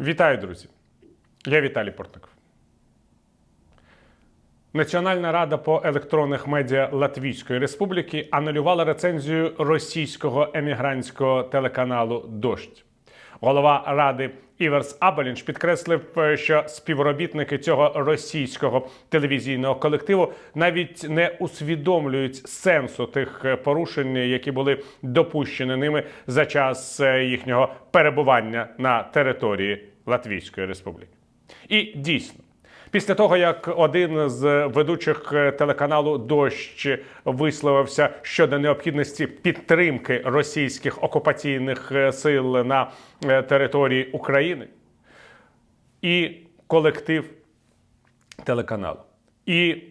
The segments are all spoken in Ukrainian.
Вітаю, друзі! Я Віталій Портников. Національна рада по електронних медіа Латвійської Республіки анулювала рецензію російського емігрантського телеканалу Дождь. Голова ради Іверс Абелінш підкреслив, е, що співробітники цього російського телевізійного колективу навіть не усвідомлюють сенсу тих е, порушень, які були допущені ними за час е, їхнього перебування на території Латвійської Республіки. І дійсно. Після того, як один з ведучих е, телеканалу Дощ висловився щодо необхідності підтримки російських окупаційних е, сил на е, території України, і колектив телеканалу, і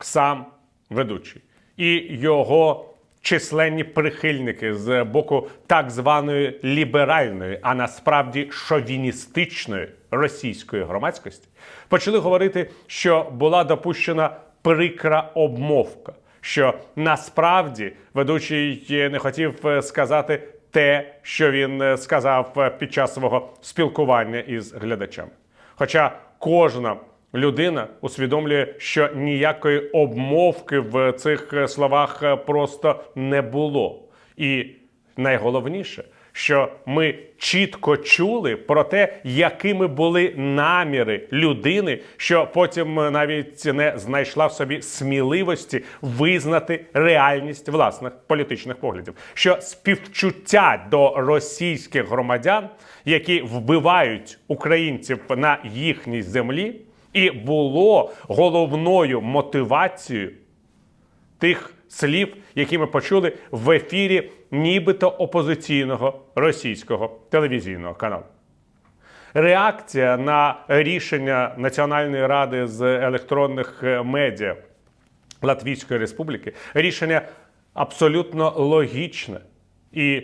сам ведучий, і його численні прихильники з боку так званої ліберальної, а насправді шовіністичної російської громадськості, почали говорити, що була допущена прикра обмовка, що насправді ведучий не хотів е, сказати те, що він е, сказав е, під час свого спілкування із глядачами. Хоча кожна людина усвідомлює, що ніякої обмовки в цих словах просто не було. І найголовніше, що ми чітко чули про те, якими були наміри людини, що потім навіть не знайшла в собі сміливості визнати реальність власних політичних поглядів, що співчуття до російських громадян, які вбивають українців на їхній землі, і було головною мотивацією тих слів, які ми почули в ефірі нібито опозиційного російського телевізійного каналу. Реакція на рішення Національної ради з електронних е, медіа Латвійської Республіки рішення абсолютно логічне і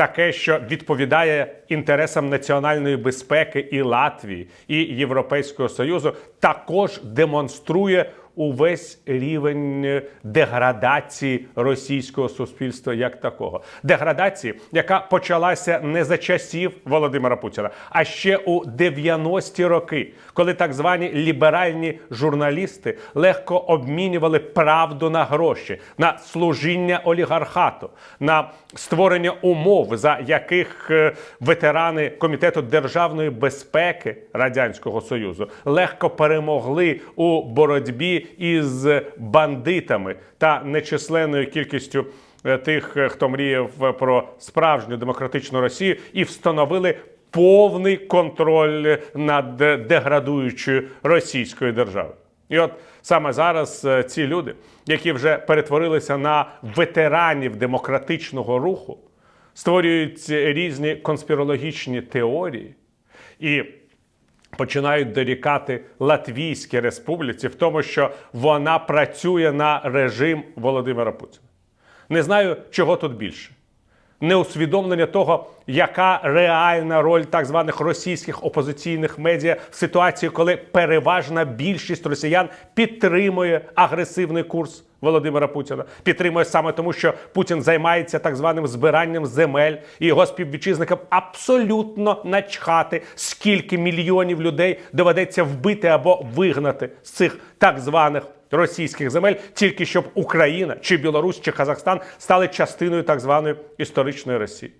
таке, що відповідає інтересам національної безпеки і Латвії, і Європейського Союзу, також демонструє увесь рівень е, деградації російського суспільства як такого. Деградації, яка почалася не за часів Володимира Путіна, а ще у 90-ті роки, коли так звані ліберальні журналісти легко обмінювали правду на гроші, на служіння олігархату, на створення умов, за яких е, ветерани комітету державної безпеки радянського союзу легко перемогли у боротьбі із бандитами та нечисленною кількістю е, тих, е, хто мріяв про справжню демократичну Росію, і встановили повний контроль над деградуючою російською державою. І от саме зараз е, ці люди, які вже перетворилися на ветеранів демократичного руху, створюють різні конспірологічні теорії і починають дорікати Латвійській республіці в тому, що вона працює на режим Володимира Путіна. Не знаю, чого тут більше. Неусвідомлення того, яка реальна роль так званих російських опозиційних медіа в ситуації, коли переважна більшість росіян підтримує агресивний курс Володимира Путіна, підтримує саме тому, що Путін займається так званим збиранням земель, і його співвітчизникам абсолютно начхати, скільки мільйонів людей доведеться вбити або вигнати з цих так званих російських земель, тільки щоб Україна чи Білорусь чи Казахстан стали частиною так званої історичної Росії.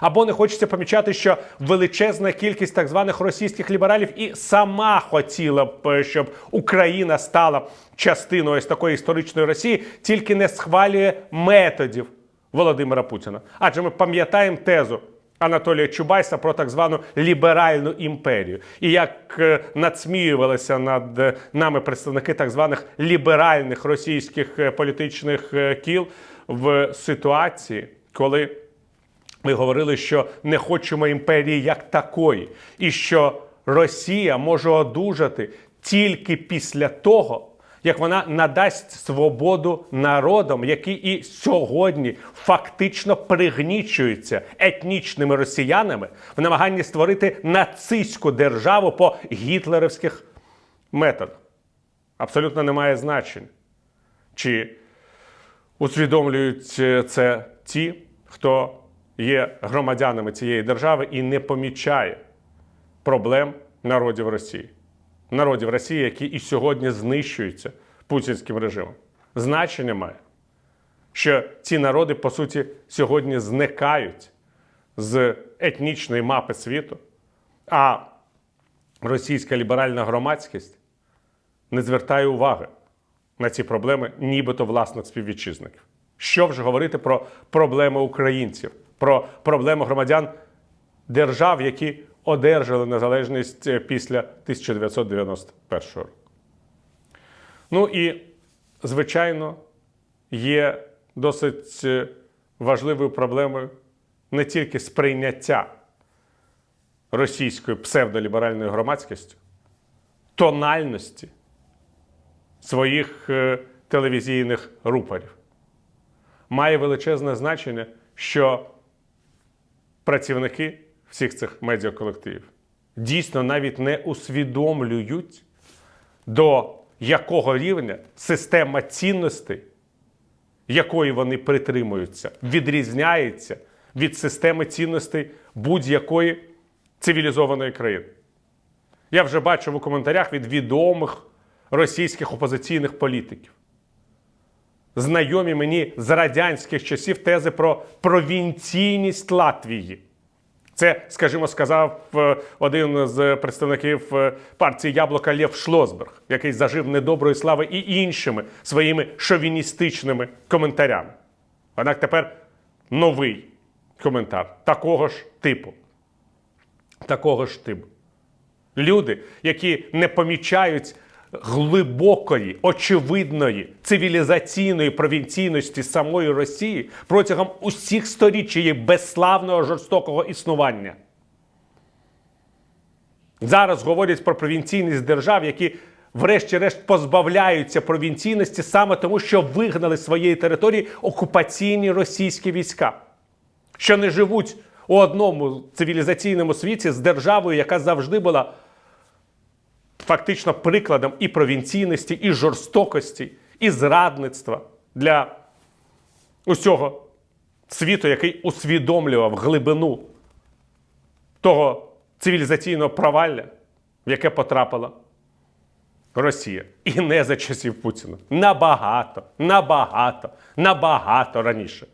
Або не хочеться помічати, що величезна кількість так званих російських лібералів і сама хотіла б, щоб Україна стала частиною ось такої історичної Росії, тільки не схвалює методів Володимира Путіна. Адже ми пам'ятаємо тезу Анатолія Чубайса про так звану ліберальну імперію, і як е, надсміювалися над е, нами представники так званих ліберальних російських е, політичних кіл в ситуації, коли ми говорили, що не хочемо імперії як такої, і що Росія може одужати тільки після того, як вона надасть свободу народам, які і сьогодні фактично пригнічуються етнічними росіянами в намаганні створити нацистську державу по гітлерівських методах. Абсолютно немає значення, чи усвідомлюють е, це ті, хто є громадянами цієї держави і не помічає проблем народів Росії. Народів Росії, які і сьогодні знищуються путінським режимом. Значення має, що ці народи, по суті, сьогодні зникають з етнічної мапи світу, а російська ліберальна громадськість не звертає уваги на ці проблеми, нібито власних співвітчизників. Що вже говорити про проблеми українців, про проблеми громадян держав, які одержали незалежність е, після 1991 року. Ну і, звичайно, є досить е, важливою проблемою не тільки сприйняття російською псевдоліберальною громадськістю, тональності своїх е, телевізійних рупорів. Має величезне значення, що працівники всіх цих медіаколективів дійсно навіть не усвідомлюють, до якого рівня система цінностей, якої вони притримуються, відрізняється від системи цінностей будь-якої цивілізованої країни. Я вже бачив у коментарях від відомих російських опозиційних політиків. Знайомі мені з радянських часів тези про провінційність Латвії. Це, скажімо, сказав е, один з представників е, партії Яблука Лев Шлосберг, який зажив недоброї слави і іншими своїми шовіністичними коментарями. Однак тепер новий коментар такого ж типу. Такого ж типу. Люди, які не помічають глибокої, очевидної цивілізаційної провінційності самої Росії протягом усіх сторіч її безславного жорстокого існування. Зараз говорять про провінційність держав, які, врешті-решт, позбавляються провінційності саме тому, що вигнали з своєї території окупаційні російські війська, що не живуть у одному цивілізаційному світі з державою, яка завжди була фактично прикладом і провінційності, і жорстокості, і зрадництва для усього світу, який усвідомлював глибину того цивілізаційного провалля, в яке потрапила Росія. І не за часів Путіна. Набагато, набагато, набагато раніше.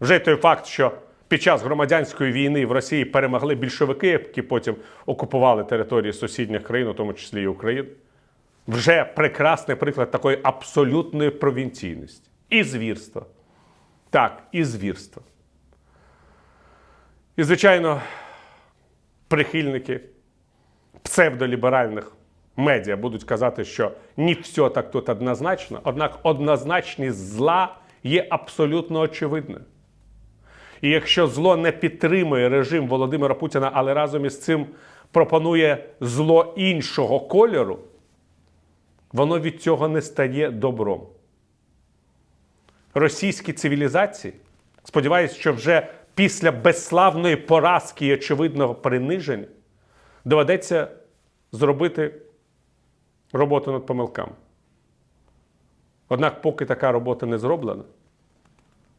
Вже той факт, що під час громадянської війни в Росії перемогли більшовики, які потім окупували території сусідніх країн, у тому числі і України. Вже прекрасний приклад такої абсолютної провінційності. І звірства. Так, і звірства. І, звичайно, прихильники псевдоліберальних медіа будуть казати, що не все так тут однозначно, однак однозначність зла є абсолютно очевидною. І якщо зло не підтримує режим Володимира Путіна, але разом із цим пропонує зло іншого кольору, воно від цього не стає добром. Російські цивілізації, сподіваюся, що вже після безславної поразки і очевидного приниження доведеться зробити роботу над помилками. Однак, поки така робота не зроблена,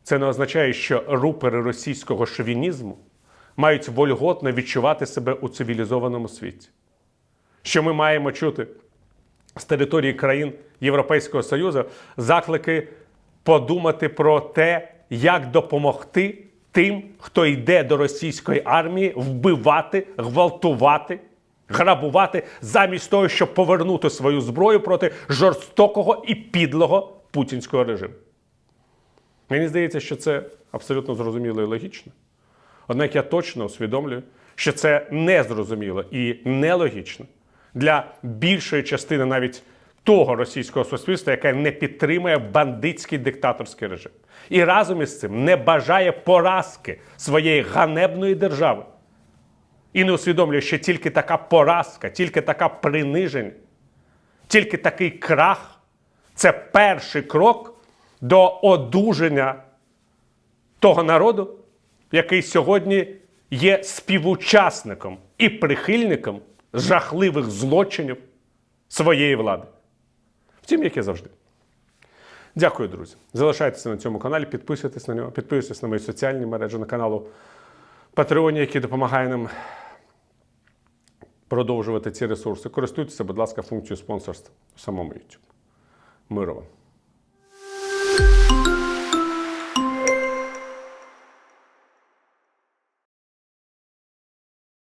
це не означає, що рупери російського шовінізму мають вольготно відчувати себе у цивілізованому світі. Що ми маємо чути з території країн Європейського Союзу заклики подумати про те, як допомогти тим, хто йде до російської армії, вбивати, гвалтувати, грабувати, замість того, щоб повернути свою зброю проти жорстокого і підлого путінського режиму. Мені здається, що це абсолютно зрозуміло і логічно. Однак я точно усвідомлюю, що це незрозуміло і нелогічно для більшої частини навіть того російського суспільства, яке не підтримує бандитський диктаторський режим. І разом із цим не бажає поразки своєї ганебної держави. І не усвідомлює, що тільки така поразка, тільки така приниження, тільки такий крах це перший крок до одужання того народу, який сьогодні є співучасником і прихильником жахливих злочинів своєї влади. Втім, як і завжди. Дякую, друзі. Залишайтеся на цьому каналі, підписуйтесь на нього, підписуйтесь на мої соціальні мережі, на каналу Патреоні, який допомагає нам продовжувати ці ресурси, користуйтеся, будь ласка, функцією спонсорства в самому YouTube. Миру вам!